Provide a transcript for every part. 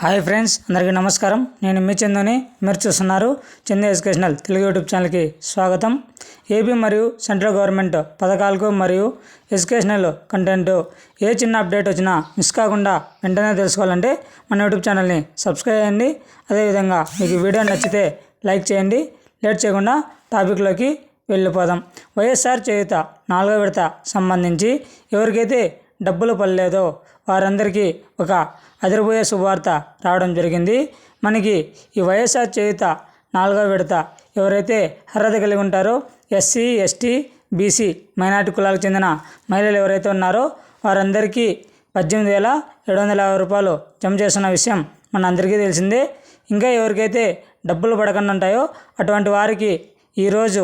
Hi friends అందరికీ నమస్కారం. నేను మీ చందుని మీరు చూస్తున్నారు చందు ఎడ్యుకేషనల్ తెలుగు యూట్యూబ్ ఛానల్కి స్వాగతం. ఏపీ మరియు సెంట్రల్ గవర్నమెంట్ పథకాలకు మరియు ఎడ్యుకేషనల్ కంటెంట్ ఏ చిన్న అప్డేట్ వచ్చినా మిస్ కాకుండా వెంటనే తెలుసుకోవాలంటే మన యూట్యూబ్ ఛానల్ని సబ్స్క్రైబ్ చేయండి. అదేవిధంగా మీకు వీడియో నచ్చితే లైక్ చేయండి. లేట్ చేయకుండా టాపిక్లోకి వెళ్ళిపోదాం. వైఎస్ఆర్ చేయుత నాలుగో విడత సంబంధించి ఎవరికైతే డబ్బులు పడలేదో వారందరికీ ఒక అదిరిపోయే శుభవార్త రావడం జరిగింది. మనకి ఈ వైఎస్ఆర్ చేయుత నాలుగో విడత ఎవరైతే అర్హత కలిగి ఉంటారో ఎస్సీ ఎస్టీ బీసీ మైనార్టీ కులాలకు చెందిన మహిళలు ఎవరైతే ఉన్నారో వారందరికీ పద్దెనిమిది వేల ఏడు వందల యాభై రూపాయలు జమ చేస్తున్న విషయం మన అందరికీ తెలిసిందే. ఇంకా ఎవరికైతే డబ్బులు పడకుండా ఉంటాయో అటువంటి వారికి ఈరోజు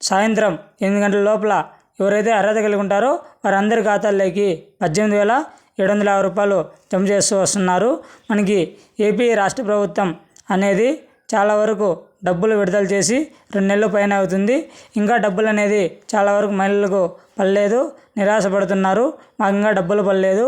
సాయంత్రం ఎనిమిది గంటల లోపల ఎవరైతే అర్హత కలిగి ఉంటారో వారందరి ఖాతాల్లోకి పద్దెనిమిది వేల ఏడు వందల యాభై రూపాయలు జమ చేస్తూ వస్తున్నారు. మనకి ఏపీ రాష్ట్ర ప్రభుత్వం అనేది చాలా వరకు డబ్బులు విడుదల చేసి రెండు నెలల పైన అవుతుంది. ఇంకా డబ్బులు అనేది చాలా వరకు మహిళలకు పడలేదు నిరాశపడుతున్నారు. మాకు ఇంకా డబ్బులు పడలేదు.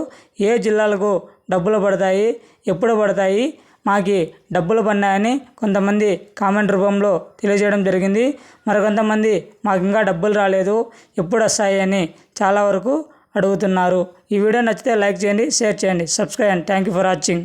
ఏ జిల్లాలకు డబ్బులు పడతాయి ఎప్పుడు పడతాయి మాకి డబ్బులు పడినాయని కొంతమంది కామెంట్ రూపంలో తెలియజేయడం జరిగింది. మరికొంతమంది మాకు ఇంకా డబ్బులు రాలేదు ఎప్పుడు వస్తాయి అని చాలా వరకు అడుగుతున్నారు. ఈ వీడియో నచ్చితే లైక్ చేయండి షేర్ చేయండి. Subscribe and thank you for watching.